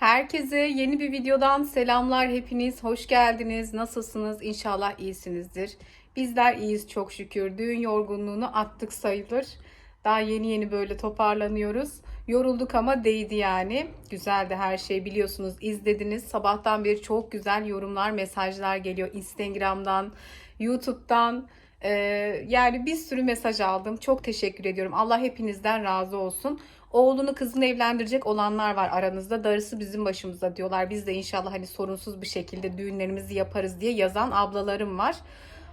Herkese yeni bir videodan selamlar hepiniz. Hoş geldiniz. Nasılsınız? İnşallah iyisinizdir. Bizler iyiyiz çok şükür. Düğün yorgunluğunu attık sayılır. Daha yeni yeni böyle toparlanıyoruz. Yorulduk ama değdi yani. Güzeldi her şey biliyorsunuz. izlediniz. Sabahtan beri çok güzel yorumlar, mesajlar geliyor. Instagram'dan, YouTube'dan. Ee, yani bir sürü mesaj aldım. Çok teşekkür ediyorum. Allah hepinizden razı olsun. Oğlunu kızını evlendirecek olanlar var aranızda. Darısı bizim başımıza diyorlar. Biz de inşallah hani sorunsuz bir şekilde düğünlerimizi yaparız diye yazan ablalarım var.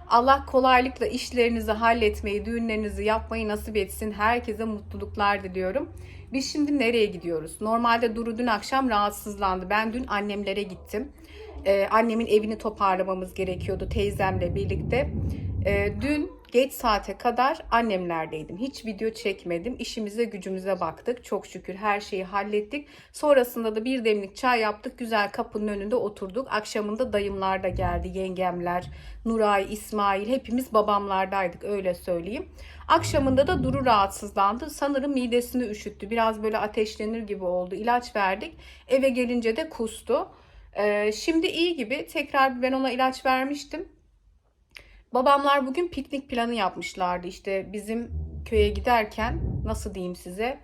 Allah kolaylıkla işlerinizi halletmeyi, düğünlerinizi yapmayı nasip etsin. Herkese mutluluklar diliyorum. Biz şimdi nereye gidiyoruz? Normalde Duru dün akşam rahatsızlandı. Ben dün annemlere gittim. Ee, annemin evini toparlamamız gerekiyordu teyzemle birlikte. Ee, dün geç saate kadar annemlerdeydim. Hiç video çekmedim. İşimize gücümüze baktık. Çok şükür her şeyi hallettik. Sonrasında da bir demlik çay yaptık. Güzel kapının önünde oturduk. Akşamında dayımlar da geldi. Yengemler, Nuray, İsmail hepimiz babamlardaydık öyle söyleyeyim. Akşamında da Duru rahatsızlandı. Sanırım midesini üşüttü. Biraz böyle ateşlenir gibi oldu. İlaç verdik. Eve gelince de kustu. Ee, şimdi iyi gibi. Tekrar ben ona ilaç vermiştim. Babamlar bugün piknik planı yapmışlardı. İşte bizim köye giderken nasıl diyeyim size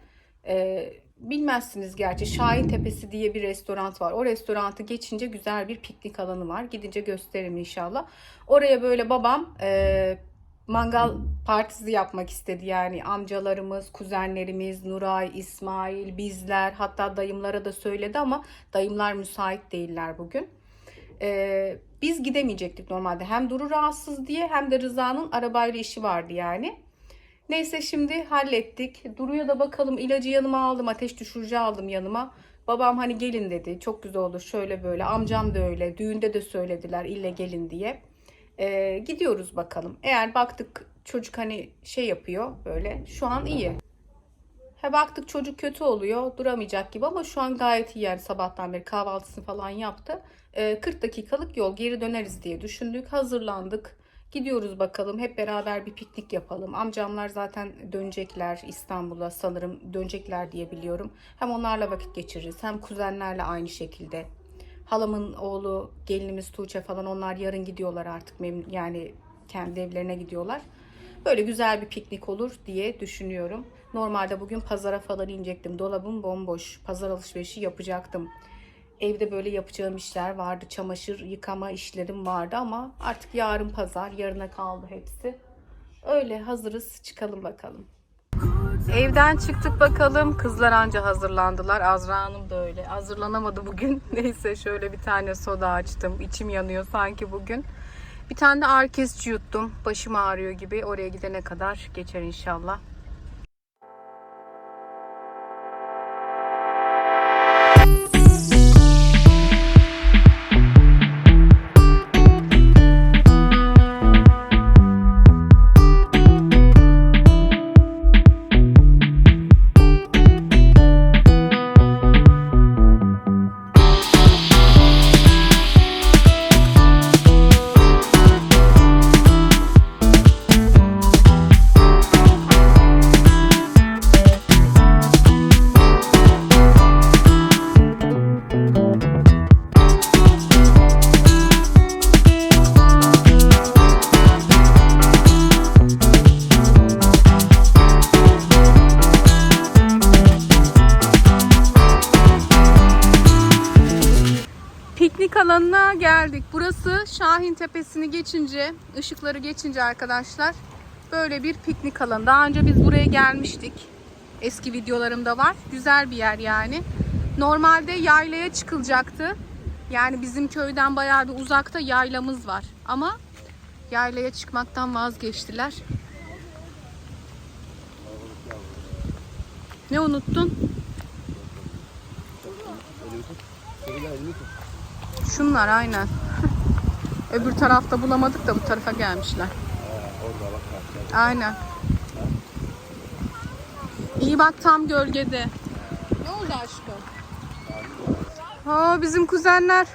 e, bilmezsiniz gerçi Şahin Tepesi diye bir restoran var. O restorantı geçince güzel bir piknik alanı var. Gidince gösteririm inşallah. Oraya böyle babam e, mangal partisi yapmak istedi. Yani amcalarımız, kuzenlerimiz, Nuray, İsmail, bizler hatta dayımlara da söyledi ama dayımlar müsait değiller bugün. Ee, biz gidemeyecektik normalde. Hem Duru rahatsız diye hem de Rıza'nın arabayla işi vardı yani. Neyse şimdi hallettik. Duru'ya da bakalım ilacı yanıma aldım. Ateş düşürücü aldım yanıma. Babam hani gelin dedi. Çok güzel olur şöyle böyle. Amcam da öyle. Düğünde de söylediler ille gelin diye. Ee, gidiyoruz bakalım. Eğer baktık çocuk hani şey yapıyor böyle. Şu an iyi. He baktık çocuk kötü oluyor. Duramayacak gibi ama şu an gayet iyi yani sabahtan beri kahvaltısını falan yaptı. Ee, 40 dakikalık yol geri döneriz diye düşündük. Hazırlandık. Gidiyoruz bakalım. Hep beraber bir piknik yapalım. Amcamlar zaten dönecekler İstanbul'a sanırım dönecekler diye biliyorum. Hem onlarla vakit geçiririz hem kuzenlerle aynı şekilde. Halamın oğlu gelinimiz Tuğçe falan onlar yarın gidiyorlar artık. Yani kendi evlerine gidiyorlar. Böyle güzel bir piknik olur diye düşünüyorum. Normalde bugün pazara falan inecektim. Dolabım bomboş. Pazar alışverişi yapacaktım. Evde böyle yapacağım işler vardı. Çamaşır yıkama işlerim vardı ama artık yarın pazar. Yarına kaldı hepsi. Öyle hazırız. Çıkalım bakalım. Evden çıktık bakalım. Kızlar anca hazırlandılar. Azra Hanım da öyle. Hazırlanamadı bugün. Neyse şöyle bir tane soda açtım. İçim yanıyor sanki bugün. Bir tane de arkesçi yuttum. Başım ağrıyor gibi. Oraya gidene kadar geçer inşallah. Şahin Tepesi'ni geçince, ışıkları geçince arkadaşlar böyle bir piknik alanı. Daha önce biz buraya gelmiştik. Eski videolarımda var. Güzel bir yer yani. Normalde yaylaya çıkılacaktı. Yani bizim köyden bayağı bir uzakta yaylamız var. Ama yaylaya çıkmaktan vazgeçtiler. Ne unuttun? Şunlar aynen. Öbür tarafta bulamadık da bu tarafa gelmişler. Aynen. İyi bak tam gölgede. Ne oldu aşkım? Aa, bizim kuzenler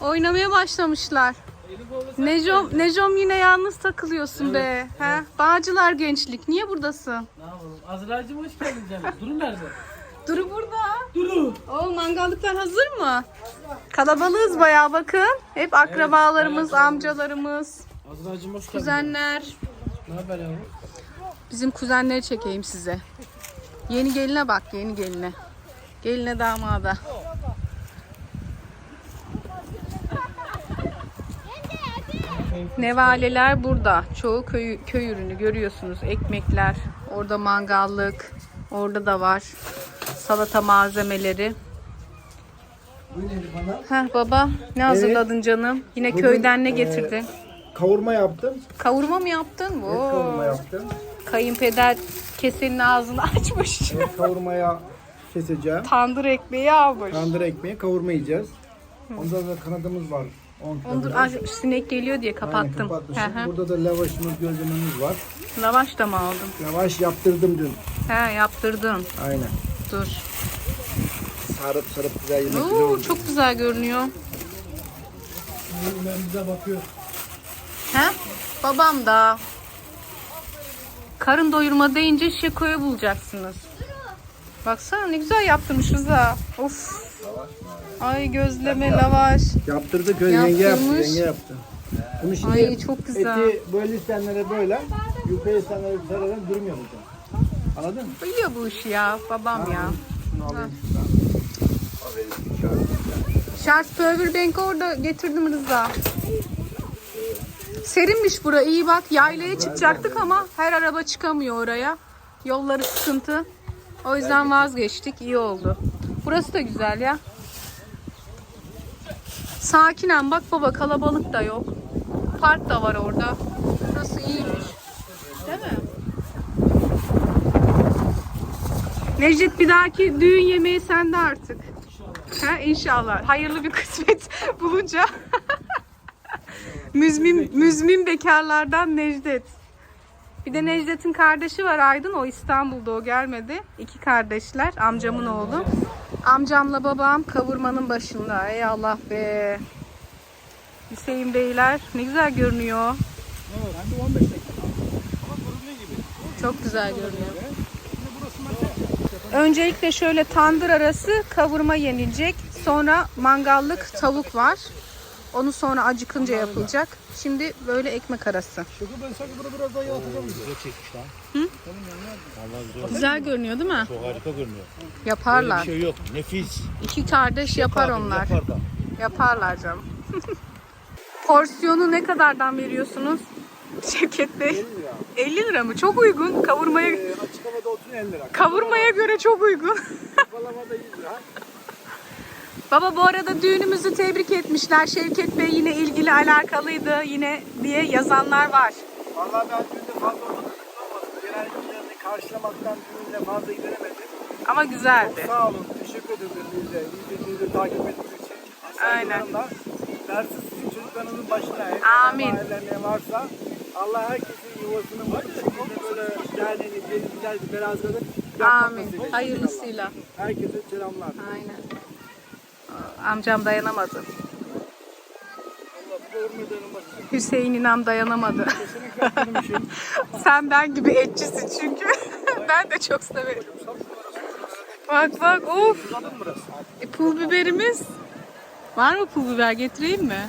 oynamaya başlamışlar. Necom, Necom yine yalnız takılıyorsun be. He? Bağcılar gençlik. Niye buradasın? Ne yapalım? Azra'cığım hoş geldin canım. Duru nerede? Duru burada. Duru. Oo mangallıklar hazır mı? Kalabalığız bayağı bakın. Hep akrabalarımız, amcalarımız, Azra'cığım hoş geldin. kuzenler. Ne haber yavrum? Bizim kuzenleri çekeyim size. Yeni geline bak, yeni geline. Geline damada. Nevaleler burada. Çoğu köy, köy ürünü görüyorsunuz. Ekmekler, orada mangallık, orada da var. Salata malzemeleri. Heh baba ne hazırladın canım? Yine Bugün, köyden ne e, getirdin? Kavurma yaptım. Kavurma mı yaptın? Et Oo. kavurma yaptım. Kayınpeder kesenin ağzını açmış. Et kavurmaya keseceğim. Tandır ekmeği almış. Tandır ekmeği kavurma yiyeceğiz. Onda da kanadımız var. 10 Ondur ay, sinek geliyor diye Aynen, kapattım. Hı hı. Burada da lavaşımız, gözlememiz var. Lavaş da mı aldın? Lavaş yaptırdım dün. He yaptırdın. Aynen. Dur. Sarıp sarıp güzel yemek güzel Oo, oldu. çok güzel görünüyor. Ben bize bakıyor. He? Babam da. Karın doyurma deyince şekoyu bulacaksınız. Baksana ne güzel yaptırmışız ha. Of. Ay gözleme lavaş. Yaptırdık öyle yenge yaptı. Yaptırmış. Yenge yaptı. Bunu şimdi Ay çok güzel. eti böyle isteyenlere böyle, yukarı isteyenlere yukarıdan durmuyor burada. Anladın mı? Biliyor bu işi ya babam ya. Şunu alayım şuradan. Şarj Powerbank'i orada getirdim Rıza. Serinmiş bura iyi bak. Yaylaya çıkacaktık ama her araba çıkamıyor oraya. Yolları sıkıntı. O yüzden vazgeçtik. İyi oldu. Burası da güzel ya. Sakinen bak baba kalabalık da yok. Park da var orada. Burası iyiymiş. Değil mi? Necdet bir dahaki düğün yemeği sende artık. Ha, inşallah. Hayırlı bir kısmet bulunca. müzmin, müzmin bekarlardan Necdet. Bir de Necdet'in kardeşi var Aydın. O İstanbul'da o gelmedi. İki kardeşler. Amcamın oğlu. Amcamla babam kavurmanın başında. Ey Allah be. Hüseyin Beyler ne güzel görünüyor. Çok güzel görünüyor. Öncelikle şöyle tandır arası kavurma yenilecek. Sonra mangallık tavuk var. Onu sonra acıkınca yapılacak. Şimdi böyle ekmek arası. Şaka ben sanki bunu biraz daha yalatacağım. Güzel çekmiş lan. Vallahi güzel. Güzel görünüyor değil mi? Çok harika görünüyor. Böyle bir Yaparlar. şey yok. Nefis. İki kardeş yapar Yapar, onlar. Yapar da. Yaparlar canım. Porsiyonu ne kadardan veriyorsunuz? Şevket Bey. 50 lira mı? Çok uygun. Kavurmaya Ee, açık havada oturun 50 lira. kavurmaya göre çok uygun. Kapalamada 100 lira. Baba bu arada düğünümüzü tebrik etmişler. Şevket Bey yine ilgili alakalıydı yine diye yazanlar var. Vallahi ben düğünde fazla olmadım. olmadım. Genel giderini karşılamaktan düğünde fazla gideremedim. Ama güzeldi. Sağ olun. Teşekkür ederim bize. Birbirinizi takip ettiğiniz için. Aynen. Saygılarımla. Dersiz sizin çocuklarınızın başına. Amin. Aileler ne varsa. Allah herkesin yuvasını mutlu böyle geldiğini, güzel bir beraberlik Amin. etsin. Hayırlısıyla. Herkese selamlar. Aynen. Amcam dayanamadı. Hüseyin İnan dayanamadı. Şey. Sen ben gibi etçisin çünkü. ben de çok severim. Bak bak of. E, pul biberimiz. Var mı pul biber getireyim mi?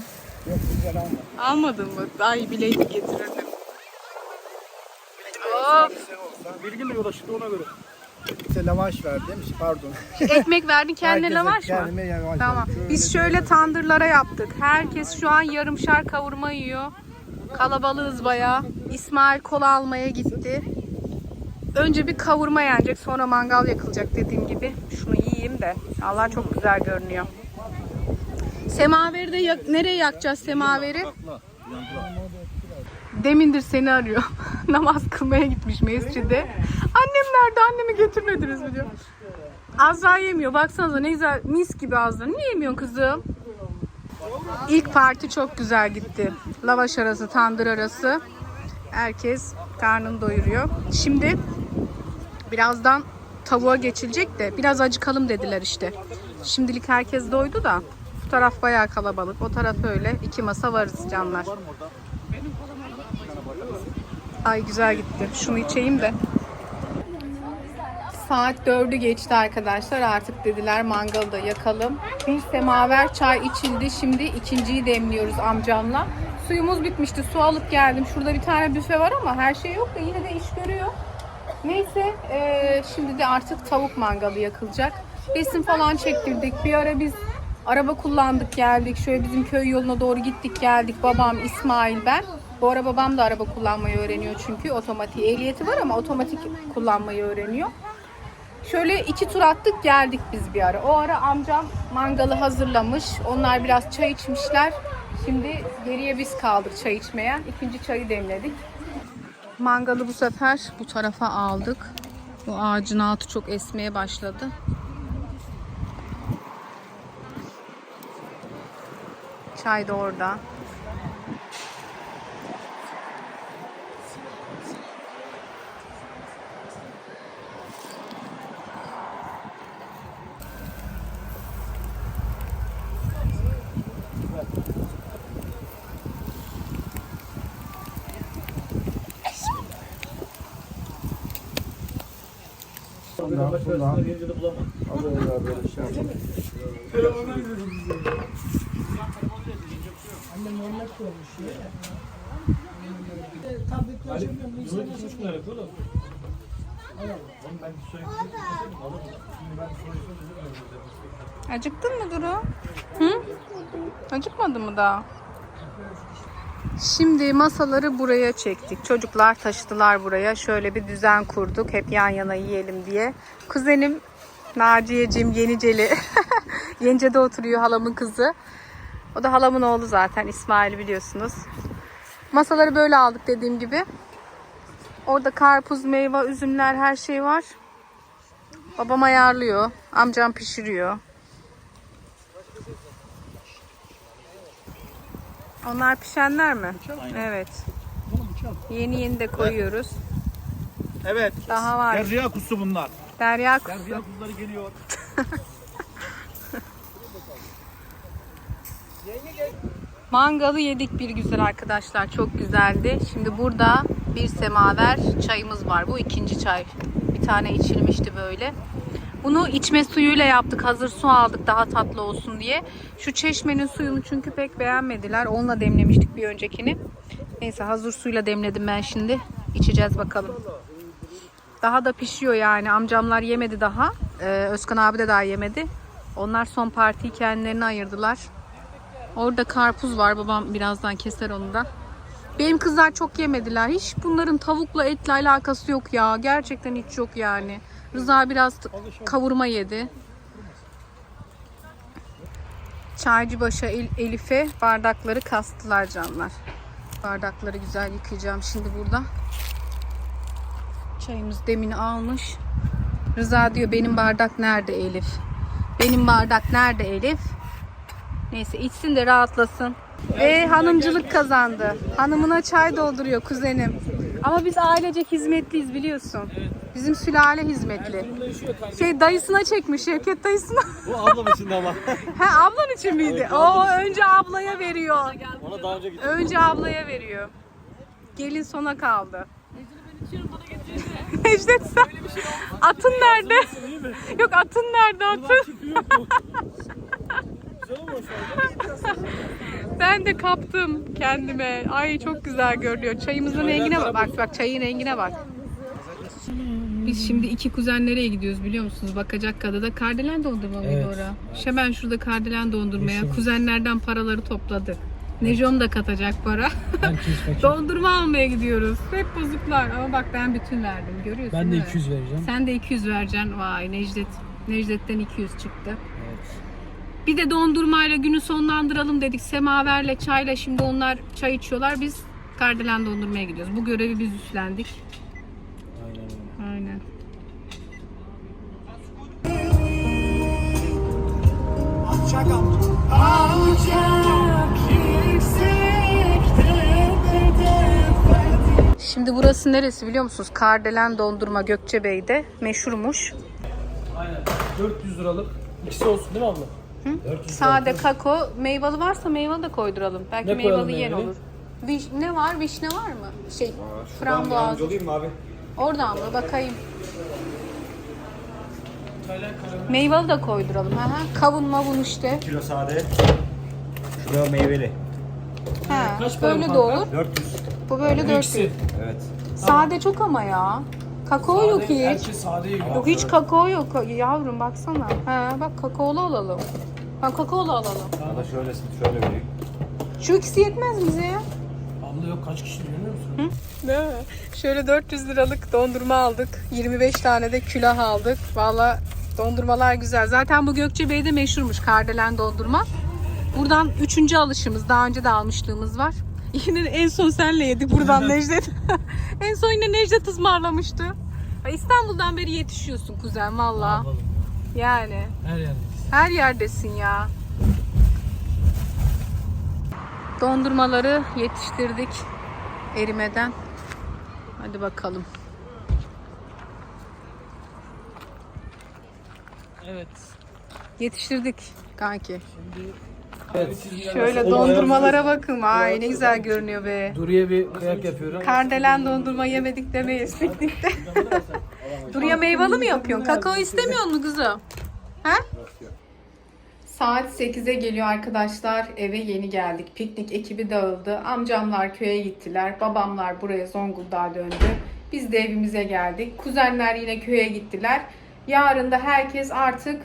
Yok güzel alma. Almadın mı? Ay bileydim getirirdim. Of. Bilgiyle yola çıktı ona göre. Size lavaş ver demiş pardon. Ekmek verdin kendine Herkese lavaş mı? Kendime lavaş Tamam. Şöyle Biz şöyle tandırlara yaptık. Herkes şu an yarımşar kavurma yiyor. Kalabalığız bayağı. İsmail kola almaya gitti. Önce bir kavurma yenecek, sonra mangal yakılacak dediğim gibi. Şunu yiyeyim de. Allah çok güzel görünüyor. Semaveri de yak- nereye yakacağız semaveri? Demindir seni arıyor. Namaz kılmaya gitmiş mescide. Annem nerede? Annemi götürmediniz mi diyor. Azra yemiyor. Baksanıza ne güzel mis gibi Azra. Niye yemiyorsun kızım? İlk parti çok güzel gitti. Lavaş arası, tandır arası. Herkes karnını doyuruyor. Şimdi birazdan tavuğa geçilecek de biraz acıkalım dediler işte. Şimdilik herkes doydu da bu taraf bayağı kalabalık. O taraf öyle. İki masa varız canlar. Ay güzel gitti. Şunu içeyim de. Saat 4'ü geçti arkadaşlar. Artık dediler mangalı da yakalım. Bir semaver çay içildi. Şimdi ikinciyi demliyoruz amcamla. Suyumuz bitmişti. Su alıp geldim. Şurada bir tane büfe var ama her şey yok da yine de iş görüyor. Neyse eee, şimdi de artık tavuk mangalı yakılacak. Resim falan çektirdik. Bir ara biz araba kullandık geldik. Şöyle bizim köy yoluna doğru gittik geldik. Babam, İsmail, ben. Bu ara babam da araba kullanmayı öğreniyor çünkü otomatik ehliyeti var ama otomatik kullanmayı öğreniyor. Şöyle iki tur attık geldik biz bir ara. O ara amcam mangalı hazırlamış. Onlar biraz çay içmişler. Şimdi geriye biz kaldık çay içmeye. İkinci çayı demledik. Mangalı bu sefer bu tarafa aldık. Bu ağacın altı çok esmeye başladı. Çay da orada. Acıktın mı Duru? Hı? Acıkmadın mı daha? Şimdi masaları buraya çektik. Çocuklar taşıdılar buraya. Şöyle bir düzen kurduk. Hep yan yana yiyelim diye. Kuzenim Naciye'cim Yeniceli. Yenice'de oturuyor halamın kızı. O da halamın oğlu zaten İsmail biliyorsunuz. Masaları böyle aldık dediğim gibi. Orada karpuz, meyve, üzümler her şey var. Babam ayarlıyor. Amcam pişiriyor. Onlar pişenler mi? Evet. Yeni yeni de koyuyoruz. Evet. Daha var. Derya kusu bunlar. Derya kuzu. Derya kuzuları geliyor. Mangalı yedik bir güzel arkadaşlar. Çok güzeldi. Şimdi burada bir semaver çayımız var. Bu ikinci çay. Bir tane içilmişti böyle. Bunu içme suyuyla yaptık. Hazır su aldık daha tatlı olsun diye. Şu çeşmenin suyunu çünkü pek beğenmediler. Onunla demlemiştik bir öncekini. Neyse hazır suyla demledim ben şimdi. İçeceğiz bakalım. Daha da pişiyor yani. Amcamlar yemedi daha. Ee, Özkan abi de daha yemedi. Onlar son partiyi kendilerine ayırdılar. Orada karpuz var. Babam birazdan keser onu da. Benim kızlar çok yemediler. Hiç bunların tavukla etle alakası yok ya. Gerçekten hiç yok yani. Rıza biraz kavurma yedi. Çaycıbaşı El- Elif'e bardakları kastılar canlar. Bardakları güzel yıkayacağım şimdi burada. Çayımız demini almış. Rıza diyor benim bardak nerede Elif? Benim bardak nerede Elif? Neyse içsin de rahatlasın. Ve hanımcılık kazandı. Hanımına çay dolduruyor kuzenim. Ama biz ailecek hizmetliyiz biliyorsun. Bizim sülale hizmetli. Şey dayısına çekmiş Şevket dayısına. Bu ablam için ama. ha ablan için miydi? O önce ablaya veriyor. Ona daha önce gittim. Önce ablaya veriyor. Gelin sona kaldı. Necdet sen. Atın nerede? Yok atın nerede atın? ben de kaptım kendime. Ay çok güzel görünüyor. Çayımızın rengine bak. Bak bak çayın rengine bak. Biz şimdi iki kuzen nereye gidiyoruz biliyor musunuz? Bakacak kadada kardelen dondurma mıydı ora? İşte ben şurada kardelen dondurmaya kuzenlerden paraları topladık. Nejom da katacak para. Dondurma almaya gidiyoruz. Hep bozuklar. Ama bak ben bütün verdim. Görüyorsun Ben de değil mi? 200 vereceğim. Sen de 200 vereceksin. Vay Necdet. Necdet'ten 200 çıktı. Bir de dondurmayla günü sonlandıralım dedik. Semaverle, çayla şimdi onlar çay içiyorlar. Biz kardelen dondurmaya gidiyoruz. Bu görevi biz üstlendik. Şimdi burası neresi biliyor musunuz? Kardelen dondurma Gökçebey'de meşhurmuş. Aynen. 400 liralık. İkisi olsun değil mi abla? Sade kakao, meyveli varsa meyve de koyduralım. Belki Ne koyalım meyveli yen meyveli? olur. Viş, ne var? Vişne var mı? Şey, frambuaz. olayım mı abi? Oradan mı? Bakayım. Meyveli de koyduralım. Aha. Kavun mavun işte. Kilo sade. Şu da meyveli. Ha, Kaç para bu böyle de kanka? olur. 400. Bu böyle 400. İkisi. Evet. Sade çok ama ya. Kakao yok Sade, hiç. Herkes sade yiyor. Yok hiç kakao yok yavrum baksana. Ha bak kakaolu alalım. Ha kakaolu alalım. Ya da şöyle şöyle vereyim. Şu ikisi yetmez mi bize ya? Abla yok kaç kişi biliyor musun? Değil mi? Şöyle 400 liralık dondurma aldık. 25 tane de külah aldık. Valla dondurmalar güzel. Zaten bu Gökçebey'de meşhurmuş kardelen dondurma. Buradan üçüncü alışımız. Daha önce de almışlığımız var. Yine en son senle yedik buradan Necdet. en son yine Necdet ısmarlamıştı. İstanbul'dan beri yetişiyorsun kuzen valla. Yani Her yerde. her yerdesin ya. Dondurmaları yetiştirdik erimeden. Hadi bakalım. Evet. Yetiştirdik kanki. Evet. Şöyle dondurmalara bakın. Ay ne güzel görünüyor be. Duru'ya bir kıyak yapıyorum. Kardelen dondurma yemedik demeyiz piknikte. Duruya meyveli mi yapıyorsun? Kakao istemiyor mu kızım? Ha? Saat 8'e geliyor arkadaşlar. Eve yeni geldik. Piknik ekibi dağıldı. Amcamlar köye gittiler. Babamlar buraya Zonguldak'a döndü. Biz de evimize geldik. Kuzenler yine köye gittiler. Yarın da herkes artık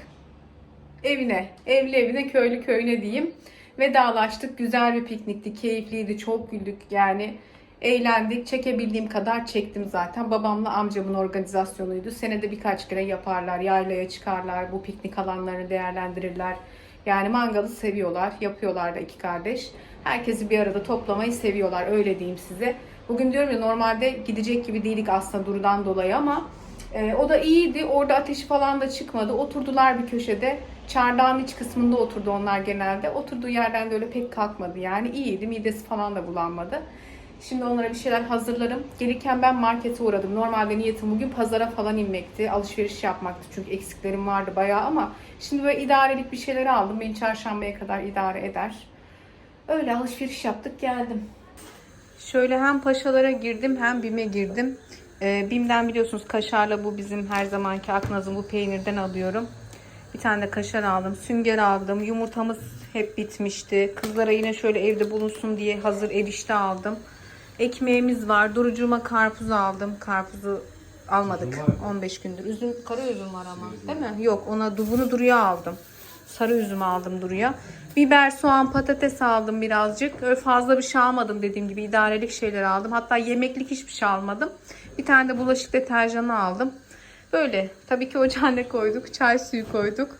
evine, evli evine, köylü köyüne diyeyim. Vedalaştık. Güzel bir piknikti, keyifliydi, çok güldük yani. Eğlendik. Çekebildiğim kadar çektim zaten. Babamla amcamın organizasyonuydu. Senede birkaç kere yaparlar. Yaylaya çıkarlar. Bu piknik alanlarını değerlendirirler. Yani mangalı seviyorlar. Yapıyorlar da iki kardeş. Herkesi bir arada toplamayı seviyorlar. Öyle diyeyim size. Bugün diyorum ya normalde gidecek gibi değildik aslında Duru'dan dolayı ama ee, o da iyiydi. Orada ateşi falan da çıkmadı. Oturdular bir köşede. Çardağın iç kısmında oturdu onlar genelde. Oturduğu yerden de öyle pek kalkmadı yani. iyiydi. Midesi falan da bulanmadı. Şimdi onlara bir şeyler hazırlarım. Gelirken ben markete uğradım. Normalde niyetim bugün pazara falan inmekti. Alışveriş yapmaktı. Çünkü eksiklerim vardı bayağı ama şimdi böyle idarelik bir şeyler aldım. Beni çarşambaya kadar idare eder. Öyle alışveriş yaptık geldim. Şöyle hem paşalara girdim hem BİM'e girdim. Ee, BİM'den biliyorsunuz kaşarla bu bizim her zamanki Aknaz'ın bu peynirden alıyorum. Bir tane de kaşar aldım. Sünger aldım. Yumurtamız hep bitmişti. Kızlara yine şöyle evde bulunsun diye hazır erişte aldım. Ekmeğimiz var. Durucuma karpuz aldım. Karpuzu almadık 15 gündür. Üzüm, kara üzüm var ama değil mi? Yok ona bunu Duru'ya aldım. Sarı üzüm aldım Duru'ya. Biber, soğan, patates aldım birazcık. Öyle fazla bir şey almadım dediğim gibi. idarelik şeyler aldım. Hatta yemeklik hiçbir şey almadım. Bir tane de bulaşık deterjanı aldım. Böyle. Tabii ki ocağına koyduk. Çay suyu koyduk.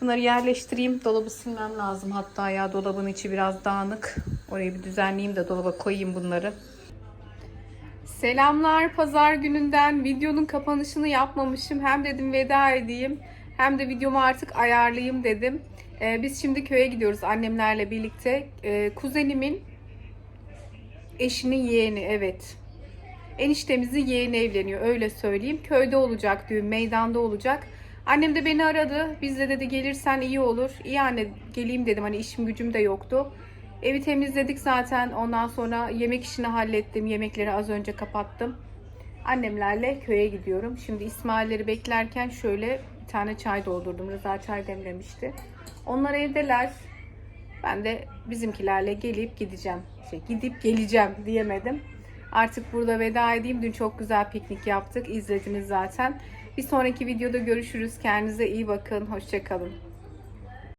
Bunları yerleştireyim. Dolabı silmem lazım. Hatta ya dolabın içi biraz dağınık. Orayı bir düzenleyeyim de dolaba koyayım bunları. Selamlar pazar gününden videonun kapanışını yapmamışım. Hem dedim veda edeyim hem de videomu artık ayarlayayım dedim. Ee, biz şimdi köye gidiyoruz annemlerle birlikte. Ee, kuzenimin eşinin yeğeni evet. Eniştemizin yeğeni evleniyor öyle söyleyeyim. Köyde olacak düğün meydanda olacak. Annem de beni aradı. Biz de dedi gelirsen iyi olur. İyi anne geleyim dedim hani işim gücüm de yoktu. Evi temizledik zaten. Ondan sonra yemek işini hallettim. Yemekleri az önce kapattım. Annemlerle köye gidiyorum. Şimdi İsmail'leri beklerken şöyle bir tane çay doldurdum. Rıza çay demlemişti. Onlar evdeler. Ben de bizimkilerle gelip gideceğim. Şey, gidip geleceğim diyemedim. Artık burada veda edeyim. Dün çok güzel piknik yaptık. İzlediniz zaten. Bir sonraki videoda görüşürüz. Kendinize iyi bakın. Hoşçakalın.